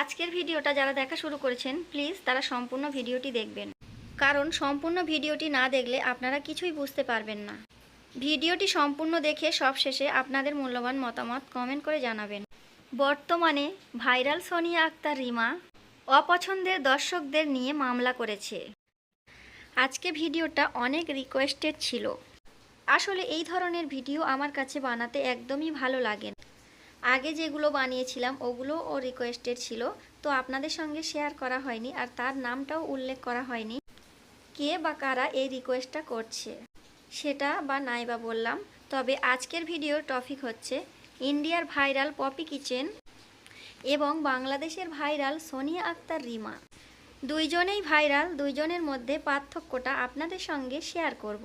আজকের ভিডিওটা যারা দেখা শুরু করেছেন প্লিজ তারা সম্পূর্ণ ভিডিওটি দেখবেন। কারণ সম্পূর্ণ ভিডিওটি না দেখলে আপনারা কিছুই বুঝতে পারবেন না। ভিডিওটি সম্পূর্ণ দেখে সব শেষে আপনাদের মূল্যবান মতামত কমেন্ট করে জানাবেন। বর্তমানে ভাইরাল সোনিয়া আক্তার রিমা অপছন্দের দর্শকদের নিয়ে মামলা করেছে। আজকে ভিডিওটা অনেক রিকোয়েস্টেড ছিল। আসলে এই ধরনের ভিডিও আমার কাছে বানাতে একদমই ভালো লাগে। আগে যেগুলো বানিয়েছিলাম, ওগুলো ও রিকোয়েস্টেড ছিল। তো আপনাদের সঙ্গে শেয়ার করা হয়নি আর তার নামটাও উল্লেখ করা হয়নি। কে বা কারা এই রিকোয়েস্টটা করছে, সেটা বা নাই বা বললাম। তবে আজকের ভিডিওর টপিক হচ্ছে ইন্ডিয়ার ভাইরাল পপি কিচেন এবং বাংলাদেশের ভাইরাল সোনিয়া আক্তার, রিমা। দুইজনেই ভাইরাল দুইজনের মধ্যে পার্থক্যটা আপনাদের সঙ্গে শেয়ার করব।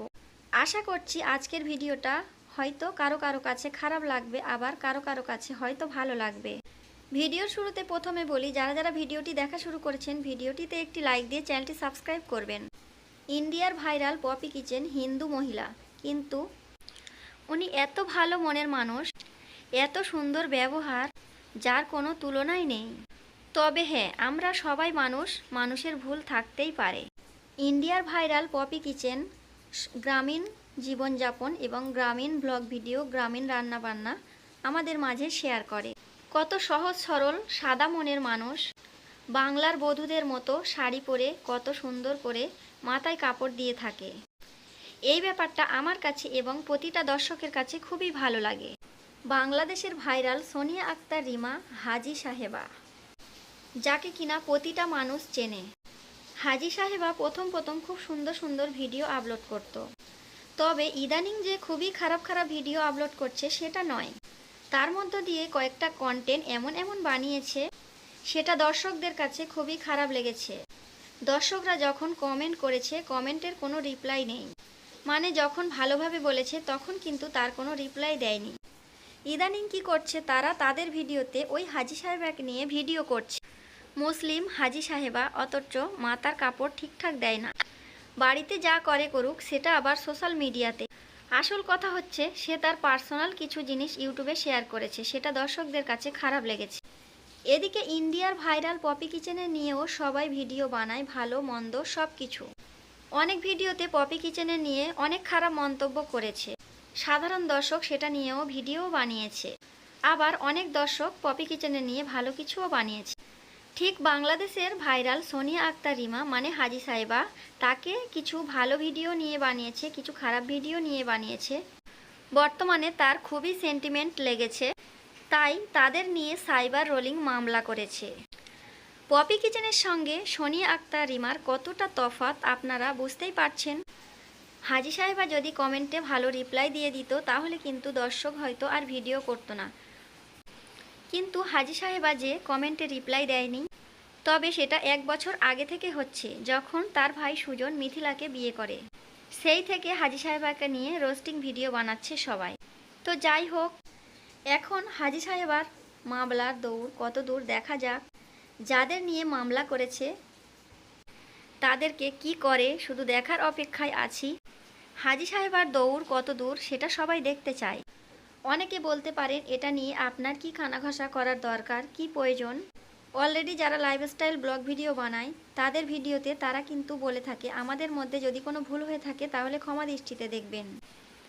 আশা করছি আজকের ভিডিওটা হয়তো কারও কারও কাছে খারাপ লাগবে, আবার কারও কারও কাছে হয়তো ভালো লাগবে। ভিডিওর শুরুতে প্রথমে বলি, যারা যারা ভিডিওটি দেখা শুরু করেছেন, ভিডিওটিতে একটি লাইক দিয়ে চ্যানেলটি সাবস্ক্রাইব করবেন। ইন্ডিয়ার ভাইরাল পপি কিচেন হিন্দু মহিলা। কিন্তু উনি এত ভালো মনের মানুষ, এত সুন্দর ব্যবহার, যার কোনো তুলনাই নেই। তবে হ্যাঁ আমরা সবাই মানুষ, মানুষের ভুল থাকতেই পারে। ইন্ডিয়ার ভাইরাল পপি কিচেন গ্রামীণ জীবনযাপন এবং গ্রামীণ ব্লগ ভিডিও, গ্রামীণ রান্নাবান্না আমাদের মাঝে শেয়ার করে। কত সহজ সরল, সাদা মনের মানুষ। বাংলার বধূদের মতো শাড়ি পরে কত সুন্দর করে মাথায় কাপড় দিয়ে থাকে। এই ব্যাপারটা আমার কাছে এবং প্রতিটা দর্শকের কাছে খুবই ভালো লাগে। বাংলাদেশের ভাইরাল সোনিয়া আক্তার, রিমা, হাজি সাহেবা। যাকে কিনা প্রতিটা মানুষ চেনে। হাজি সাহেবা প্রথম প্রথম খুব সুন্দর সুন্দর ভিডিও আপলোড করত। তবে ইদানিং যে খুবই খারাপ খারাপ ভিডিও আপলোড করছে সেটা নয়। তার মধ্য দিয়ে কয়েকটা কন্টেন্ট এমন এমন বানিয়েছে, সেটা দর্শকদের কাছে খুবই খারাপ লেগেছে। দর্শকরা যখন কমেন্ট করেছে কমেন্টের কোনো রিপ্লাই নেই। মানে যখন ভালোভাবে বলেছে, তখন কিন্তু তার কোনো রিপ্লাই দেয়নি। ইদানিং কি করছে তারা তাদের ভিডিওতে ওই হাজি সাহেবাকে নিয়ে ভিডিও করছে। মুসলিম হাজি সাহেবা অথচ মাতার কাপড় ঠিকঠাক দেয় না। বাড়িতে যা করে করুক, সেটা আবার সোশ্যাল মিডিয়াতে। আসল কথা হচ্ছে, সে তার পার্সোনাল কিছু জিনিস ইউটিউবে শেয়ার করেছে, সেটা দর্শকদের কাছে খারাপ লেগেছে। এদিকে ইন্ডিয়ার ভাইরাল পপি কিচেনে নিয়েও সবাই ভিডিও বানায়, ভালো, মন্দ সব কিছু অনেক ভিডিওতে পপি কিচেনে নিয়ে অনেক খারাপ মন্তব্য করেছে। সাধারণ দর্শক সেটা নিয়েও ভিডিও বানিয়েছে। আবার অনেক দর্শক পপি কিচেনে নিয়ে ভালো কিছুও বানিয়েছে। ঠিক বাংলাদেশের ভাইরাল সোনিয়া আক্তার রিমা মানে হাজি সাহেবা, তাকে কিছু ভালো ভিডিও নিয়ে বানিয়েছে, কিছু খারাপ ভিডিও নিয়ে বানিয়েছে। বর্তমানে তার খুবই সেন্টিমেন্ট লেগেছে, তাই তাদের নিয়ে সাইবার রোলিং মামলা করেছে। পপি কিচেনের সঙ্গে সোনিয়া আক্তার রিমার কতটা তফাৎ আপনারা বুঝতেই পারছেন? হাজি সাহেবা যদি কমেন্টে ভালো রিপ্লাই দিয়ে দিত, তাহলে কিন্তু দর্শক হয়তো আর ভিডিও করতো না। কিন্তু হাজি সাহেবা যে কমেন্টে রিপ্লাই দেয়নি তবে সেটা এক বছর আগে থেকে হচ্ছে, যখন তার ভাই সুজন মিথিলাকে বিয়ে করে। সেই থেকে হাজি সাহেবাকে নিয়ে রোস্টিং ভিডিও বানাচ্ছে সবাই। তো যাই হোক, এখন হাজি সাহেবার মামলার দৌড় কত দূর দেখা যাক, যাদের নিয়ে মামলা করেছে, তাদেরকে কি করে শুধু দেখার অপেক্ষায় আছি, হাজি সাহেবার দৌড় কত দূর সেটা সবাই দেখতে চায়। অনেকে বলতে পারেন, এটা নিয়ে আপনার কি খানাঘষা করার দরকার, কি প্রয়োজন? অলরেডি যারা লাইফস্টাইল ব্লগ ভিডিও বানায়, তাদের ভিডিওতে তারা কিন্তু বলে থাকে, আমাদের মধ্যে যদি কোনো ভুল হয়ে থাকে, তাহলে ক্ষমা দৃষ্টিতে দেখবেন।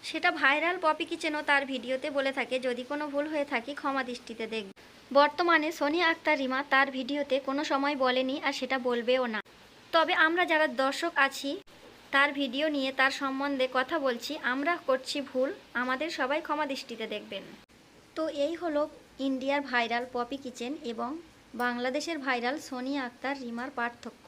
সেটা ভাইরাল পপি কিচেনও তার ভিডিওতে বলে থাকে, যদি কোনো ভুল হয়ে থাকে, ক্ষমা দৃষ্টিতে দেখবে বর্তমানে সোনিয়া আক্তার রিমা তার ভিডিওতে কোনো সময় বলেনি আর সেটা বলবেও না। তবে আমরা যারা দর্শক আছি, তার ভিডিও নিয়ে তার সম্বন্ধে কথা বলছি, আমরা করছি ভুল, আমাদের সবাই ক্ষমা দৃষ্টিতে দেখবেন। তো এই হলো ইন্ডিয়ার ভাইরাল পপি কিচেন এবং বাংলাদেশের ভাইরাল সোনিয়া আক্তার রিমার পার্থক্য।